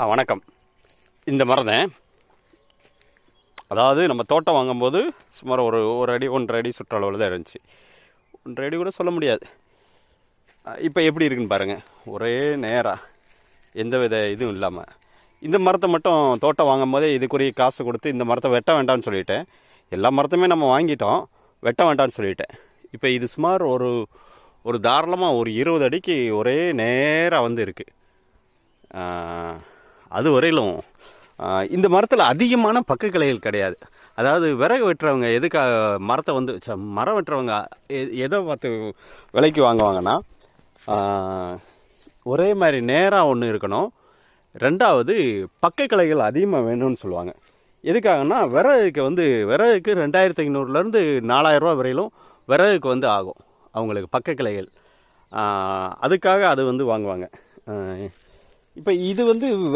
ஆ வணக்கம். இந்த மரம் தான் அதாவது நம்ம தோட்டம் வாங்கும்போது சுமார் ஒரு ஒரு அடி ஒன்றரை அடி சுற்றளவில் தான் இருந்துச்சு. ஒன்றரை அடி கூட சொல்ல முடியாது. இப்போ எப்படி இருக்குன்னு பாருங்கள் ஒரே நேராக எந்த வித இதுவும் இல்லாமல் இந்த மரத்தை மட்டும் தோட்டம் வாங்கும் போதே இதுக்குரிய காசு கொடுத்து இந்த மரத்தை வெட்ட வேண்டாம்னு சொல்லிட்டேன். எல்லா மரத்தையுமே நம்ம வாங்கிட்டோம். வெட்ட வேண்டாம்னு சொல்லிட்டேன். இப்போ இது சுமார் ஒரு ஒரு தாராளமாக ஒரு இருபது அடிக்கு ஒரே நேராக வந்து இருக்குது அது வரையிலும் இந்த மரத்தில் அதிகமான பக்க கிளைகள் கிடையாது. அதாவது விறகு வெட்டுறவங்க எதுக்காக மரத்தை வந்து மரம் வெட்டுறவங்க எ- எதை பார்த்து விலைக்கு வாங்குவாங்கன்னா ஒரே மாதிரி நேராக ஒன்று இருக்கணும். ரெண்டாவது பக்க கிளைகள் அதிகமாக வேணும்னு சொல்லுவாங்க. எதுக்காகன்னா விறகுக்கு வந்து விறகுக்கு ரெண்டாயிரத்தி ஐநூறுலேருந்து நாலாயிரரூவா வரையிலும் விறகுக்கு வந்து ஆகும் அவங்களுக்கு பக்க கிளைகள். அதுக்காக அது வந்து வாங்குவாங்க. இப்போ இது வந்து